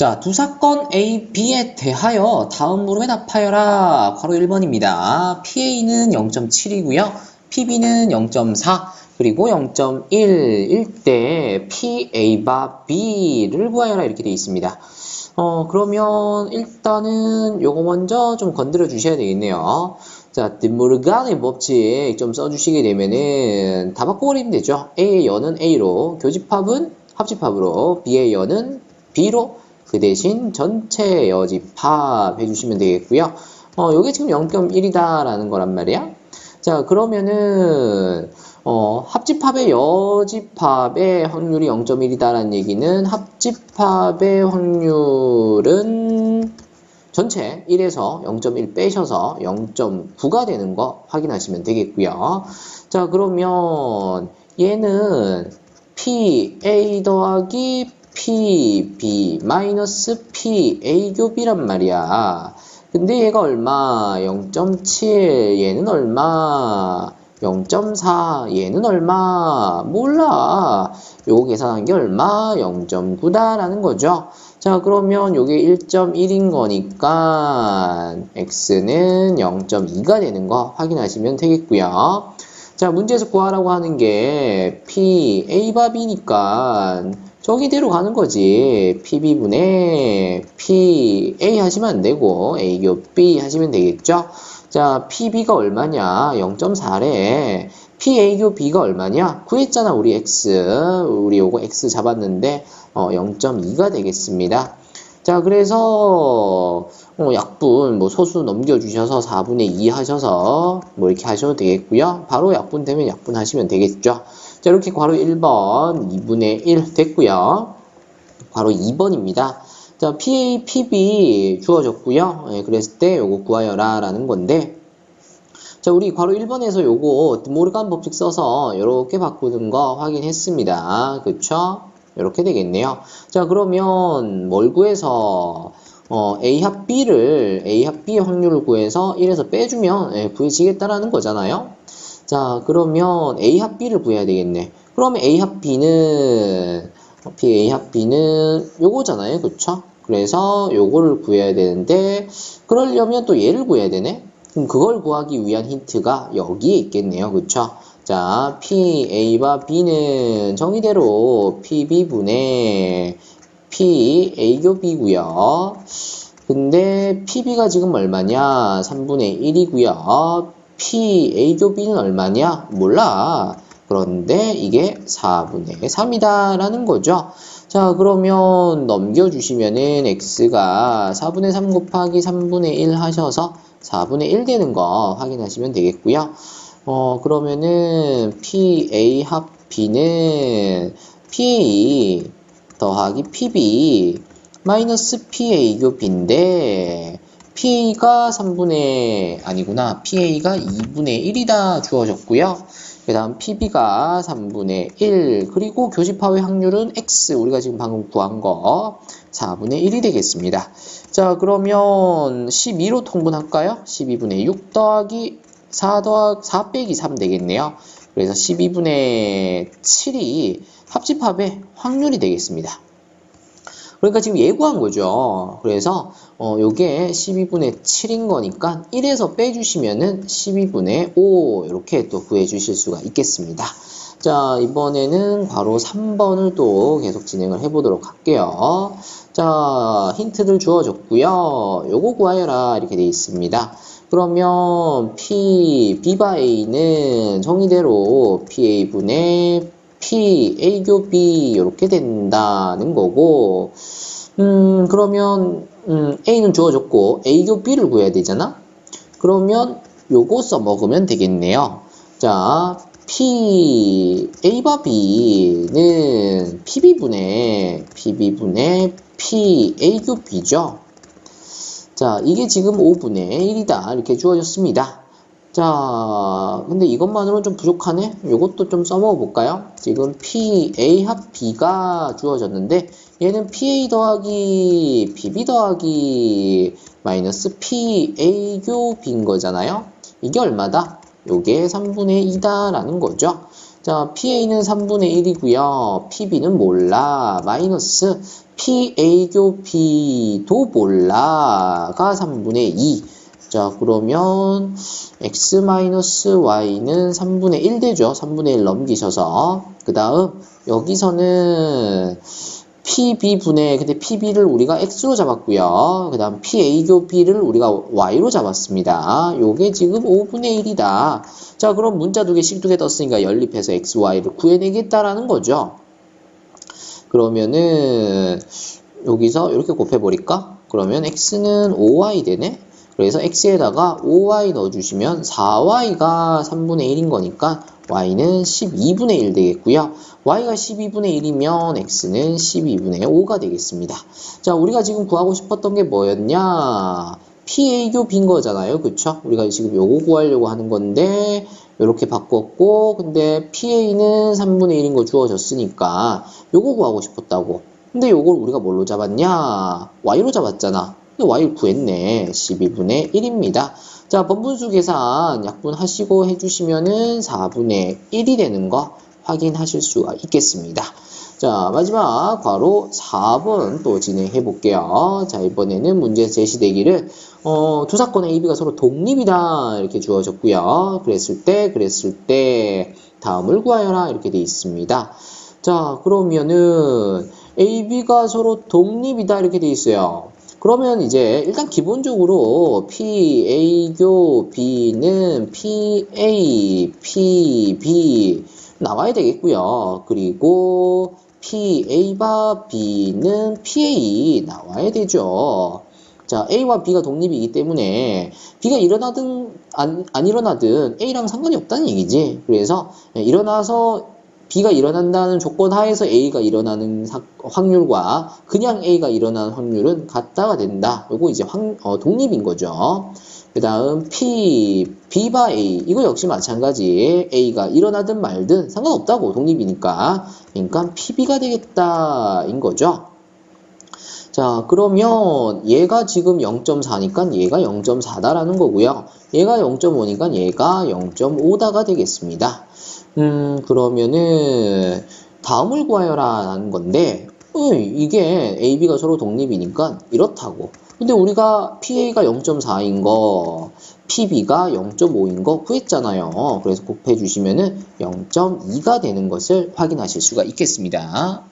자, 두 사건 A, B에 대하여 다음 물음에 답하여라. 괄호 1번입니다. PA는 0.7이고요. PB는 0.4, 그리고 0.1일 때 PA바 B를 구하여라 이렇게 되어 있습니다. 어, 그러면 일단은 요거 먼저 좀 건드려 주셔야 되겠네요. 자, 드무르간의 법칙 좀 써주시게 되면은 다 바꿔버리면 되죠. A의 여는 A로, 교집합은 합집합으로, B의 여는 B로, 그 대신 전체 여집 합 해주시면 되겠고요. 어, 요게 지금 0.1이다라는 거란 말이야. 자, 그러면은 어, 합집합의 여집합의 확률이 0.1이다라는 얘기는 합집합의 확률은 전체 1에서 0.1 빼셔서 0.9가 되는 거 확인하시면 되겠고요. 자, 그러면 얘는 PA 더하기 PB 마이너스 PA 교비란 말이야. 근데 얘가 얼마? 0.7 얘는 얼마? 0.4 얘는 얼마? 몰라. 요거 계산한 게 얼마? 0.9다라는 거죠. 자 그러면 요게 1.1인 거니까 x는 0.2가 되는 거 확인하시면 되겠고요. 자 문제에서 구하라고 하는 게 p a 바 b니까 저기대로 가는 거지. PB분의 PA 하시면 안 되고 A교 B 하시면 되겠죠? 자, PB가 얼마냐? 0.4래. PA교 B가 얼마냐? 구했잖아, 우리 X. 우리 요거 X 잡았는데 어, 0.2가 되겠습니다. 자, 그래서 어, 약분 뭐 소수 넘겨주셔서 4분의 2 하셔서 뭐 이렇게 하셔도 되겠고요. 바로 약분 되면 약분 하시면 되겠죠. 자, 이렇게 괄호 1번 2분의 1 됐고요. 괄호 2번입니다. 자, PA, PB 주어졌고요. 예, 그랬을 때 요거 구하여라 라는 건데 자, 우리 괄호 1번에서 요거 모르간 법칙 써서 이렇게 바꾸는 거 확인했습니다. 그쵸? 이렇게 되겠네요. 자, 그러면 뭘 구해서 어, A 합 B를 A 합 B의 확률을 구해서 1에서 빼주면 예, 구해지겠다라는 거잖아요. 자, 그러면 A 합 B를 구해야 되겠네. 그러면 A 합 B는, B A 합 B는 요거잖아요. 그쵸? 그래서 요거를 구해야 되는데, 그러려면 또 얘를 구해야 되네? 그럼 그걸 구하기 위한 힌트가 여기에 있겠네요. 그쵸? 자, P, A와 B는 정의대로 PB분의 P, A교 B고요 근데 PB가 지금 얼마냐? 3분의 1이고요 P, A교 B는 얼마냐? 몰라. 그런데 이게 4분의 3이다 라는 거죠. 자 그러면 넘겨주시면은 x가 4분의 3 곱하기 3분의 1 하셔서 4분의 1 되는 거 확인하시면 되겠고요. 어 그러면은 PA 합 B는 PA 더하기 PB 마이너스 PA 교 B인데 PA가 3분의 아니구나. PA가 2분의 1이다 주어졌고요. 그 다음 PB가 3분의 1 그리고 교집합의 확률은 X 우리가 지금 방금 구한 거 4분의 1이 되겠습니다. 자 그러면 12로 통분할까요? 12분의 6 더하기 4 더하기 4 빼기 3 되겠네요. 그래서 12분의 7이 합집합의 확률이 되겠습니다. 그러니까 지금 예고한 거죠. 그래서 어, 요게 12분의 7인 거니까 1에서 빼주시면은 12분의 5 이렇게 또 구해 주실 수가 있겠습니다. 자 이번에는 바로 3번을 또 계속 진행을 해보도록 할게요. 자 힌트들 주어졌고요. 요거 구하여라 이렇게 되어 있습니다. 그러면 P, B 바 A는 정의대로 PA분의 P, A교 B 이렇게 된다는 거고 음 그러면 음, A는 주어졌고 A교 B를 구해야 되잖아? 그러면 요거 써먹으면 되겠네요. 자 P, A바 B는 PB분의 PB분의 P, A교 B죠? 자 이게 지금 5분의 1이다. 이렇게 주어졌습니다 자, 근데 이것만으로는 좀 부족하네? 이것도 좀 써먹어 볼까요? 지금 PA 합 B가 주어졌는데, 얘는 PA 더하기 BB 더하기 마이너스 PA교 B인 거잖아요? 이게 얼마다? 요게 3분의 2다라는 거죠. 자, PA는 3분의 1이고요. PB는 몰라. 마이너스 PA교 B도 몰라가 3분의 2. 자, 그러면 x-y는 3분의 1 되죠. 3분의 1 넘기셔서. 그 다음, 여기서는 PB분의, 근데 PB를 우리가 X로 잡았고요. 그 다음 PA교 B를 우리가 Y로 잡았습니다. 요게 지금 5분의 1이다. 자, 그럼 문자 두 개씩 두 개 떴으니까 연립해서 X, Y를 구해내겠다라는 거죠. 그러면은, 여기서 이렇게 곱해버릴까? 그러면 X는 5Y 되네? 그래서 X에다가 5Y 넣어주시면 4Y가 3분의 1인 거니까 Y는 12분의 1 되겠고요. Y가 12분의 1이면 X는 12분의 5가 되겠습니다. 자, 우리가 지금 구하고 싶었던 게 뭐였냐? PA교 빈 거잖아요. 그쵸? 우리가 지금 요거 구하려고 하는 건데, 이렇게 바꿨고, 근데 PA는 3분의 1인 거 주어졌으니까, 요거 구하고 싶었다고. 근데 요걸 우리가 뭘로 잡았냐? Y로 잡았잖아. Y를 구했네. 12분의 1입니다. 자, 번분수 계산 약분하시고 해주시면은 4분의 1이 되는 거 확인하실 수가 있겠습니다. 자, 마지막 괄호 4번 또 진행해 볼게요. 자, 이번에는 문제 제시되기를 어, 두 사건의 AB가 서로 독립이다 이렇게 주어졌고요. 그랬을 때, 그랬을 때 다음을 구하여라 이렇게 돼 있습니다. 자, 그러면은 AB가 서로 독립이다 이렇게 돼 있어요. 그러면 이제 일단 기본적으로 PA교 B는 PA, PB 나와야 되겠고요. 그리고 PA바 B는 PA 나와야 되죠. 자, A와 B가 독립이기 때문에 B가 일어나든 안, 안 일어나든 A랑 상관이 없다는 얘기지. 그래서 일어나서 B가 일어난다는 조건 하에서 A가 일어나는 사- 확률과 그냥 A가 일어나는 확률은 같다가 된다. 요거 이제 확, 어, 독립인 거죠. 그 다음 P, B바 A 이거 역시 마찬가지 A가 일어나든 말든 상관없다고 독립이니까 그러니까 PB가 되겠다인 거죠. 자 그러면 얘가 지금 0.4니까 얘가 0.4다라는 거고요. 얘가 0.5니까 얘가 0.5다가 되겠습니다. 음, 그러면은 다음을 구하여라 라는 건데 어, 이게 AB가 서로 독립이니까 이렇다고. 근데 우리가 PA가 0.4인 거, PB가 0.5인 거 구했잖아요. 그래서 곱해 주시면은 0.2가 되는 것을 확인하실 수가 있겠습니다.